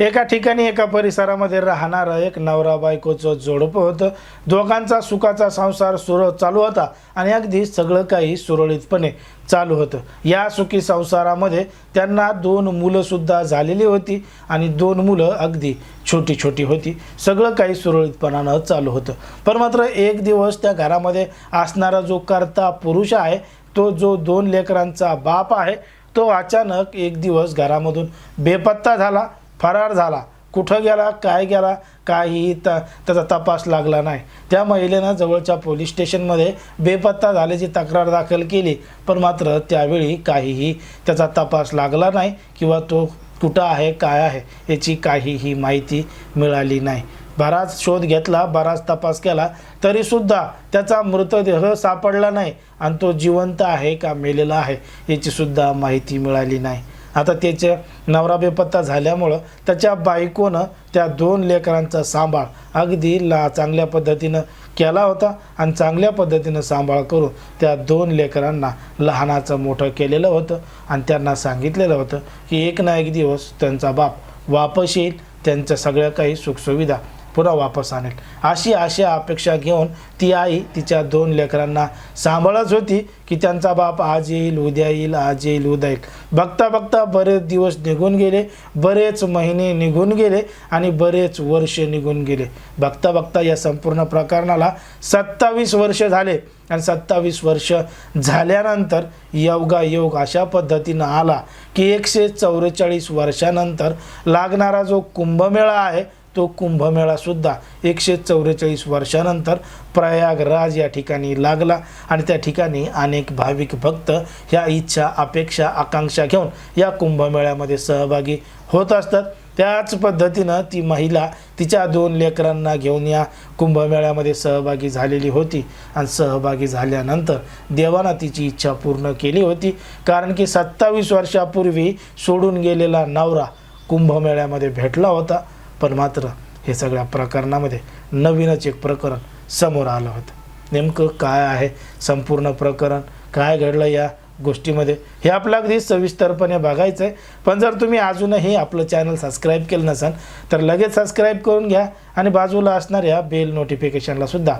एका ठिकाणी एका परिसरामध्ये राहणारं एक नवरा बायकोचं जोडपं होतं दोघांचा सुखाचा संसार सुर चालू होता आणि अगदी सगळं काही सुरळीतपणे चालू होतं. या सुखी संसारामध्ये त्यांना दोन मुलंसुद्धा झालेली होती आणि दोन मुलं अगदी छोटी छोटी होती. सगळं काही सुरळीतपणानं चालू होतं. पण मात्र एक दिवस त्या घरामध्ये असणारा जो कर्ता पुरुष आहे तो जो दोन लेकरांचा बाप आहे तो अचानक एक दिवस घरामधून बेपत्ता झाला. फरार झाला. कुठं गेला? काय गेला? काहीही त त्याचा तपास लागला नाही. त्या महिलेनं जवळच्या पोलीस स्टेशनमध्ये बेपत्ता झाल्याची तक्रार दाखल केली. पण मात्र त्यावेळी काहीही त्याचा तपास लागला नाही किंवा तो कुठं आहे काय आहे याची काहीही माहिती मिळाली नाही. बराच शोध घेतला बराच तपास केला तरीसुद्धा त्याचा मृतदेह सापडला नाही आणि तो जिवंत आहे का मेलेला आहे याचीसुद्धा माहिती मिळाली नाही. आता त्याचे नवरा बेपत्ता झाल्यामुळं त्याच्या बायकोनं त्या दोन लेकरांचा सांभाळ अगदी ला चांगल्या पद्धतीनं केला होता आणि चांगल्या पद्धतीनं सांभाळ करून त्या दोन लेकरांना लहानाचं मोठं केलेलं होतं आणि त्यांना सांगितलेलं होतं की एक ना एक दिवस त्यांचा बाप वापस येईल त्यांच्या सगळ्या काही सुखसुविधा पुन्हा वापस आणेल. अशी आशा अपेक्षा घेऊन ती आई तिच्या दोन लेकरांना सांभाळत होती की त्यांचा बाप आज येईल उद्या येईल आज येईल उद्या येईल. बघता बघता बरेच दिवस निघून गेले बरेच महिने निघून गेले आणि बरेच वर्ष निघून गेले. बघता बघता या संपूर्ण प्रकरणाला सत्तावीस वर्ष झाले आणि सत्तावीस वर्ष झाल्यानंतर योगा योग अशा पद्धतीनं आला की एकशे चौवेचाळीस वर्षानंतर लागणारा जो कुंभमेळा आहे तो कुंभमेळासुद्धा एकशे चौवेचाळीस वर्षानंतर प्रयागराज या ठिकाणी लागला आणि त्या ठिकाणी अनेक भाविक भक्त ह्या इच्छा अपेक्षा आकांक्षा घेऊन या कुंभमेळ्यामध्ये सहभागी होत असतात. त्याच पद्धतीनं ती महिला तिच्या दोन लेकरांना घेऊन या कुंभमेळ्यामध्ये सहभागी झालेली होती आणि सहभागी झाल्यानंतर देवानं तिची इच्छा पूर्ण केली होती. कारण की सत्तावीस वर्षापूर्वी सोडून गेलेला नवरा कुंभमेळ्यामध्ये भेटला होता. पण मात्र हे सगळ्या प्रकरणामध्ये नवीनच एक प्रकरण समोर आलं होतं. नेमकं काय आहे संपूर्ण प्रकरण? काय घडलं या गोष्टीमध्ये? हे आपलं अगदी सविस्तरपणे बघायचं आहे पण जर तुम्ही अजूनही आपलं चॅनल सबस्क्राईब केलं नसाल तर लगेच सबस्क्राईब करून घ्या आणि बाजूला असणाऱ्या बेल नोटिफिकेशनला सुद्धा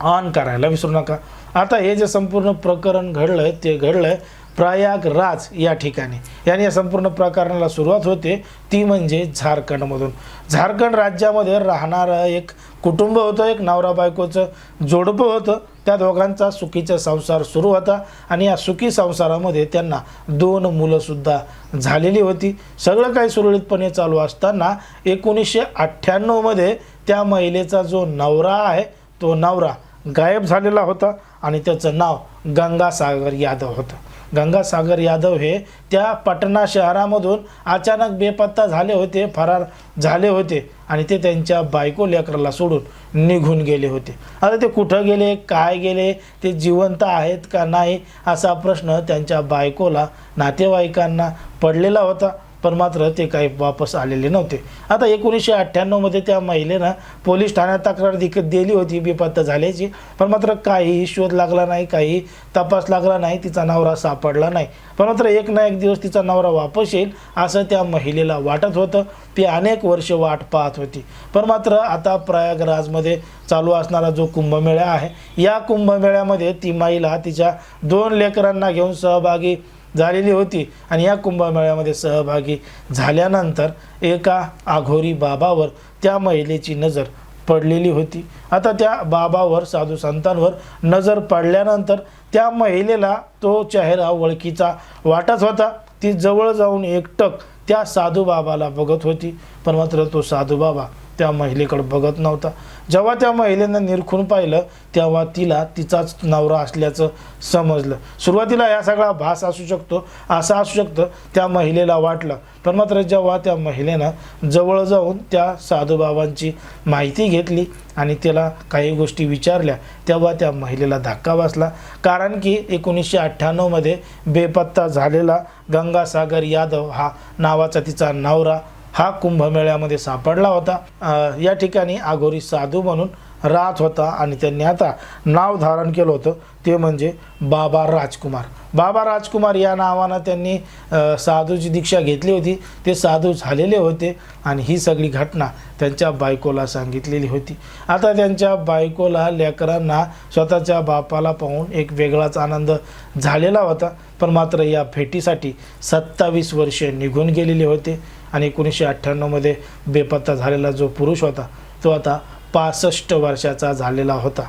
ऑन करायला विसरू नका. आता हे जे संपूर्ण प्रकरण घडलं आहे ते घडलं आहे प्रयागराज या ठिकाणी. याने या संपूर्ण प्रकरणाला सुरुवात होते. ती म्हणजे झारखंडमधून. झारखंड राज्यामध्ये राहणारं एक कुटुंब होतं एक नवरा बायकोचं जोडपं होतं. त्या दोघांचा सुखीचा संसार सुरू होता आणि या सुखी संसारामध्ये त्यांना दोन मुलंसुद्धा झालेली होती. सगळं काही सुरळीतपणे चालू असताना एकोणीसशे अठ्ठ्याण्णवमध्ये त्या महिलेचा जो नवरा आहे तो नवरा गायब झालेला होता आणि त्याचं नाव गंगासागर यादव होतं. गंगासागर यादव हे त्या पटना शहरामधून अचानक बेपत्ता झाले होते फरार झाले होते आणि ते त्यांच्या बायको लेकराला सोडून निघून गेले होते. आता ते कुठं गेले काय गेले ते जिवंत आहेत का नाही असा प्रश्न त्यांच्या बायकोला नातेवाईकांना पडलेला होता. पण मात्र ते काही वापस आलेले नव्हते. आता एकोणीसशे अठ्ठ्याण्णवमध्ये त्या महिलेनं पोलीस ठाण्यात तक्रार दिक दिली होती बेपत्ता झाल्याची. पण मात्र काहीही शोध लागला नाही काही तपास लागला नाही तिचा नवरा सापडला नाही. पण मात्र एक ना एक दिवस तिचा नवरा वापस येईल असं त्या महिलेला वाटत होतं. ती अनेक वर्ष वाट पाहत होती. पण मात्र आता प्रयागराजमध्ये चालू असणारा जो कुंभमेळा आहे या कुंभमेळ्यामध्ये ती महिला तिच्या दोन लेकरांना घेऊन सहभागी झालेली होती. आणि या कुंभमेळ्यामध्ये सहभागी झाल्यानंतर एका आघोरी बाबावर त्या महिलेची नजर पडलेली होती. आता त्या बाबावर साधू संतांवर नजर पडल्यानंतर त्या महिलेला तो चेहरा ओळखीचा वाटत होता. ती जवळ जाऊन एकटक त्या साधू बाबाला बघत होती. पण मात्र तो साधू बाबा त्या महिलेकडे बघत नव्हता. जेव्हा त्या महिलेनं निरखून पाहिलं तेव्हा तिला तिचाच नवरा असल्याचं समजलं. सुरुवातीला या सगळा भास असू शकतो असं असू शकतं त्या महिलेला वाटलं. पण मात्र जेव्हा त्या महिलेनं जवळ जाऊन त्या साधूबाबांची माहिती घेतली आणि त्याला काही गोष्टी विचारल्या तेव्हा त्या महिलेला धक्का बसला. कारण की एकोणीसशे अठ्ठ्याण्णवमध्ये बेपत्ता झालेला गंगासागर यादव हा नावाचा तिचा नवरा हा कुंभमेळ्यामध्ये सापडला होता. या ठिकाणी आघोरी साधू म्हणून राहत होता आणि त्यांनी आता नाव धारण केलं होतं. ते म्हणजे बाबा राजकुमार. बाबा राजकुमार या नावानं त्यांनी साधूची दीक्षा घेतली होती. ते साधू झालेले होते आणि ही सगळी घटना त्यांच्या बायकोला सांगितलेली होती. आता त्यांच्या बायकोला लेकरांना स्वतःच्या बापाला पाहून एक वेगळाच आनंद झालेला होता. पण मात्र या भेटीसाठी सत्तावीस वर्षे निघून गेलेले होते. आणि एकोणीसशे अठ्ठ्याण्णवमध्ये बेपत्ता झालेला जो पुरुष होता तो आता पासष्ट वर्षाचा झालेला होता.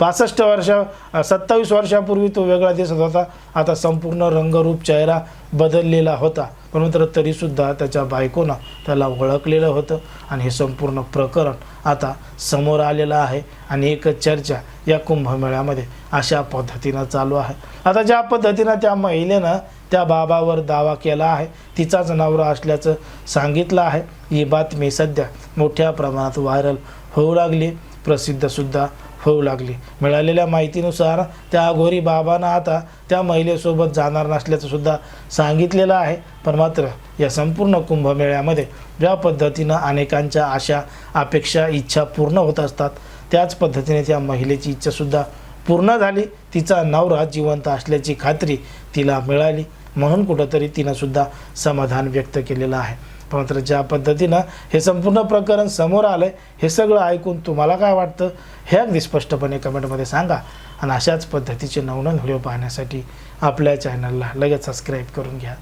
पासष्ट वर्षा सत्तावीस वर्षापूर्वी तो वेगळा दिसत होता. आता संपूर्ण रंगरूप चेहरा बदललेला होता. पण मात्र तरीसुद्धा त्याच्या बायकोनं त्याला ओळखलेलं होतं आणि हे संपूर्ण प्रकरण आता समोर आलेलं आहे आणि एक चर्चा या कुंभमेळ्यामध्ये अशा पद्धतीनं चालू आहे. आता ज्या पद्धतीनं त्या महिलेनं त्या बाबावर दावा केला आहे तिचाच नवरा असल्याचं सांगितलं आहे. ही बातमी सध्या मोठ्या प्रमाणात व्हायरल होऊ लागली. प्रसिद्धसुद्धा होऊ लागली. मिळालेल्या माहितीनुसार त्या अघोरी बाबांना आता त्या महिलेसोबत जाणार नसल्याचं सुद्धा सांगितलेलं आहे. पण मात्र या संपूर्ण कुंभमेळ्यामध्ये ज्या पद्धतीनं अनेकांच्या आशा अपेक्षा इच्छा पूर्ण होत असतात त्याच पद्धतीने त्या महिलेची इच्छासुद्धा पूर्ण झाली. तिचा नवरा जिवंत असल्याची खात्री तिला मिळाली. म्हणून कुठंतरी तिनंसुद्धा समाधान व्यक्त केलेलं आहे. मात्र ज्या पद्धतीनं हे संपूर्ण प्रकरण समोर आलं हे सगळं ऐकून तुम्हाला काय वाटतं? हे अगदी स्पष्टपणे कमेंटमध्ये सांगा. आणि अशाच पद्धतीचे नवनवीन व्हिडिओ पाहण्यासाठी आपल्या चॅनलला लगेच सबस्क्राईब करून घ्या.